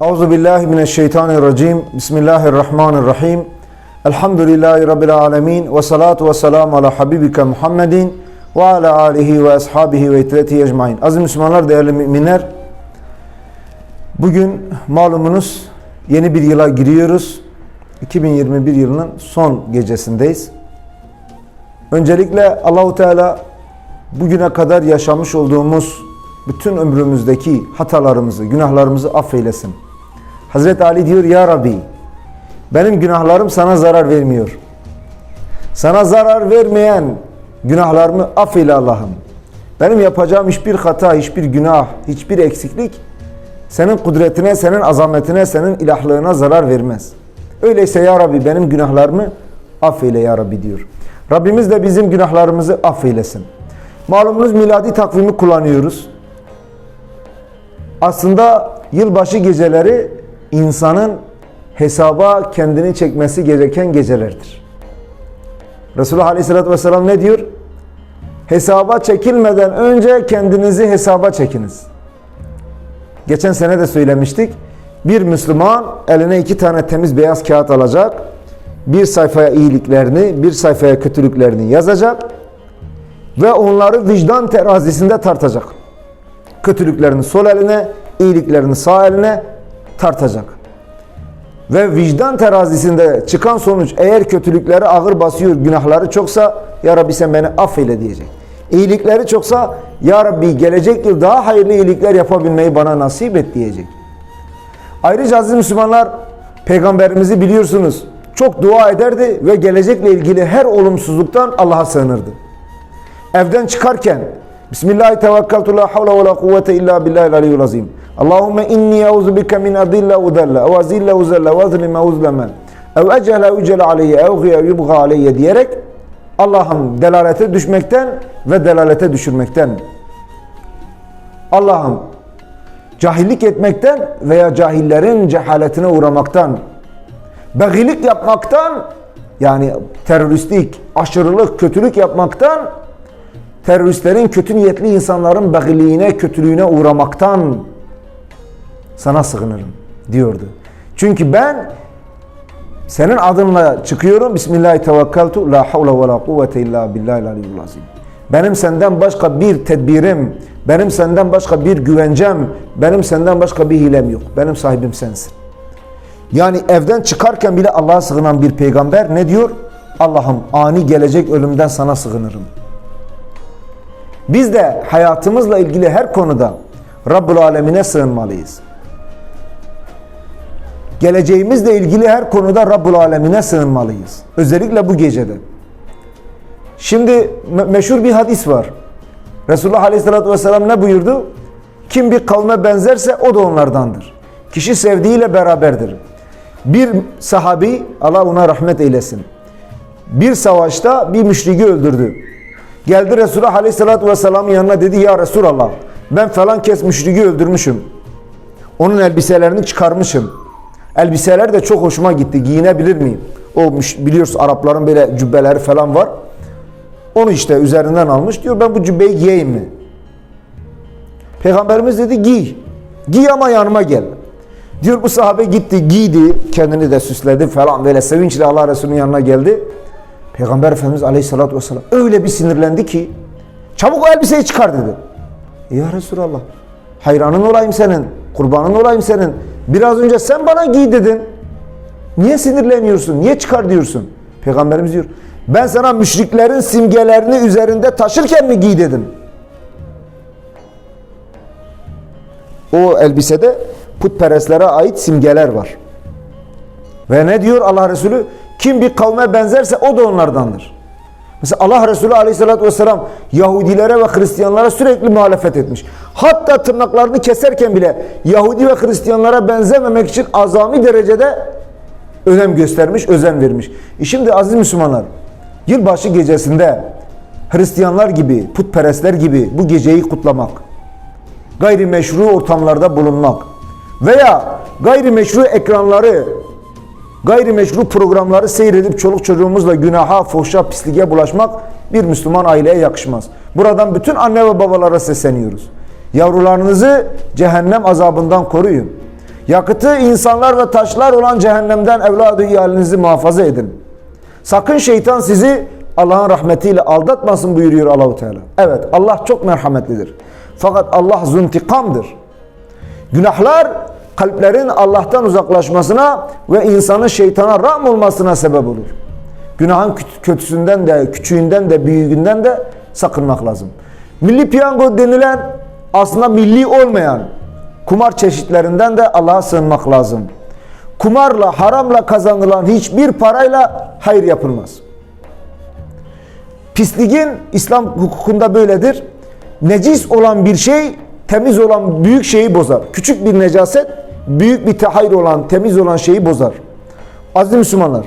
Euzu billahi mineşşeytanirracim. Bismillahirrahmanirrahim. Elhamdülillahi rabbil alamin ve salatu ve selam ala habibike Muhammedin ve ala alihi ve ashabihi ve itreti ecmaîn. Aziz Müslümanlar, değerli müminler. Bugün malumunuz yeni bir yıla giriyoruz. 2021 yılının son gecesindeyiz. Öncelikle Allahu Teala bugüne kadar yaşamış olduğumuz bütün ömrümüzdeki hatalarımızı, günahlarımızı affeylesin. Hazreti Ali diyor ya Rabbi benim günahlarım sana zarar vermiyor. Sana zarar vermeyen günahlarımı affeyle Allah'ım. Benim yapacağım hiçbir hata, hiçbir günah, hiçbir eksiklik senin kudretine, senin azametine, senin ilahlığına zarar vermez. Öyleyse ya Rabbi benim günahlarımı affeyle ya Rabbi diyor. Rabbimiz de bizim günahlarımızı affeylesin. Malumunuz miladi takvimi kullanıyoruz. Aslında yılbaşı geceleri insanın hesaba kendini çekmesi gereken gecelerdir. Resulullah Aleyhisselatü Vesselam ne diyor? Hesaba çekilmeden önce kendinizi hesaba çekiniz. Geçen sene de söylemiştik. Bir Müslüman eline iki tane temiz beyaz kağıt alacak. Bir sayfaya iyiliklerini, bir sayfaya kötülüklerini yazacak. Ve onları vicdan terazisinde tartacak. Kötülüklerini sol eline, iyiliklerini sağ eline tartacak. Ve vicdan terazisinde çıkan sonuç eğer kötülükleri ağır basıyor, günahları çoksa Ya Rabbi sen beni affeyle diyecek. İyilikleri çoksa Ya Rabbi gelecek yıl daha hayırlı iyilikler yapabilmeyi bana nasip et diyecek. Ayrıca aziz Müslümanlar peygamberimizi biliyorsunuz çok dua ederdi ve gelecekle ilgili her olumsuzluktan Allah'a sığınırdı. Evden çıkarken Bismillahi tevekkeltu la illa billahil aliyyul. Allahümme inni euzu bike min adille udelle ev azille uzelle ve azlime uzlemen ev ecele ucele aleyye ev gıye yubga aleyye diyerek Allah'ım delalete düşmekten ve delalete düşürmekten. Allah'ım cahillik etmekten veya cahillerin cehaletine uğramaktan begilik yapmaktan yani teröristlik, aşırılık, kötülük yapmaktan teröristlerin, kötü niyetli insanların begiliğine, kötülüğüne uğramaktan sana sığınırım diyordu. Çünkü ben senin adınla çıkıyorum. Bismillahi tevekkeltu la havle ve. Benim senden başka bir tedbirim, benim senden başka bir güvencem, benim senden başka bir hilem yok. Benim sahibim sensin. Yani evden çıkarken bile Allah'a sığınan bir peygamber ne diyor? Allah'ım ani gelecek ölümden sana sığınırım. Biz de hayatımızla ilgili her konuda Rabbul Alemine sığınmalıyız. Geleceğimizle ilgili her konuda Rabbul Alemine sığınmalıyız. Özellikle bu gecede. Şimdi me meşhur bir hadis var. Resulullah Aleyhisselatü Vesselam ne buyurdu? Kim bir kavme benzerse o da onlardandır. Kişi sevdiğiyle beraberdir. Bir sahabi, Allah ona rahmet eylesin. Bir savaşta bir müşriki öldürdü. Geldi Resulullah Aleyhisselatü Vesselam'ın yanına dedi ya Resulallah ben falan kes müşriki öldürmüşüm. Onun elbiselerini çıkarmışım. Elbiseler de çok hoşuma gitti. Giyinebilir miyim? O biliyorsun Arapların böyle cübbeleri falan var. Onu işte üzerinden almış. Diyor ben bu cübbeyi giyeyim mi? Peygamberimiz dedi giy. Giy ama yanıma gel. Diyor bu sahabe gitti giydi. Kendini de süsledi falan böyle sevinçle Allah Resulü'nün yanına geldi. Peygamber Efendimiz Aleyhisselatü Vesselam öyle bir sinirlendi ki çabuk o elbiseyi çıkar dedi. Ya Resulallah hayranın olayım senin, kurbanın olayım senin. Biraz önce sen bana giy dedin. Niye sinirleniyorsun? Niye çıkar diyorsun? Peygamberimiz diyor ben sana müşriklerin simgelerini üzerinde taşırken mi giy dedim. O elbisede putperestlere ait simgeler var. Ve ne diyor Allah Resulü? Kim bir kavme benzerse o da onlardandır. Mesela Allah Resulü aleyhissalatü vesselam Yahudilere ve Hristiyanlara sürekli muhalefet etmiş. Hatta tırnaklarını keserken bile Yahudi ve Hristiyanlara benzememek için azami derecede önem göstermiş, özen vermiş. E şimdi aziz Müslümanlar, yılbaşı gecesinde Hristiyanlar gibi, putperestler gibi bu geceyi kutlamak, gayrimeşru ortamlarda bulunmak veya gayrimeşru ekranları gayrimeşru programları seyredip çoluk çocuğumuzla günaha, fuhşa, pisliğe bulaşmak bir Müslüman aileye yakışmaz. Buradan bütün anne ve babalara sesleniyoruz. Yavrularınızı cehennem azabından koruyun. Yakıtı insanlar ve taşlar olan cehennemden evladı iyalinizi muhafaza edin. Sakın şeytan sizi Allah'ın rahmetiyle aldatmasın buyuruyor Allahu Teala. Evet Allah çok merhametlidir. Fakat Allah zuntikamdır. Günahlar kalplerin Allah'tan uzaklaşmasına ve insanın şeytana ram olmasına sebep olur. Günahın kö- kötüsünden de, küçüğünden de, büyüğünden de sakınmak lazım. Milli piyango denilen aslında milli olmayan kumar çeşitlerinden de Allah'a sığınmak lazım. Kumarla, haramla kazanılan hiçbir parayla hayır yapılmaz. Pisliğin İslam hukukunda böyledir. Necis olan bir şey temiz olan büyük şeyi bozar. Küçük bir necaset büyük bir tehayir olan temiz olan şeyi bozar. Aziz Müslümanlar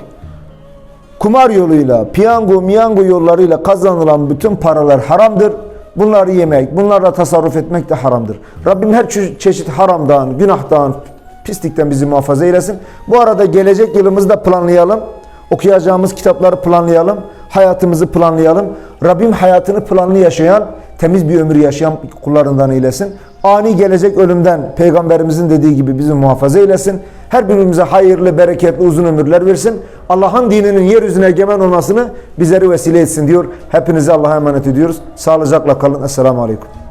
kumar yoluyla, piyango, miyango yollarıyla kazanılan bütün paralar haramdır. Bunları yemek, bunlarla tasarruf etmek de haramdır. Rabbim her çe- çeşit haramdan, günahtan, pislikten bizi muhafaza eylesin. Bu arada gelecek yılımızda planlayalım. Okuyacağımız kitapları planlayalım. Hayatımızı planlayalım. Rabbim hayatını planlı yaşayan, temiz bir ömür yaşayan kullarından eylesin. Ani gelecek ölümden Peygamberimizin dediği gibi bizi muhafaza eylesin. Her birimize hayırlı, bereketli, uzun ömürler versin. Allah'ın dininin yeryüzüne egemen olmasını bizleri vesile etsin diyor. Hepinizi Allah'a emanet ediyoruz. Sağlıcakla kalın. Esselamu Aleyküm.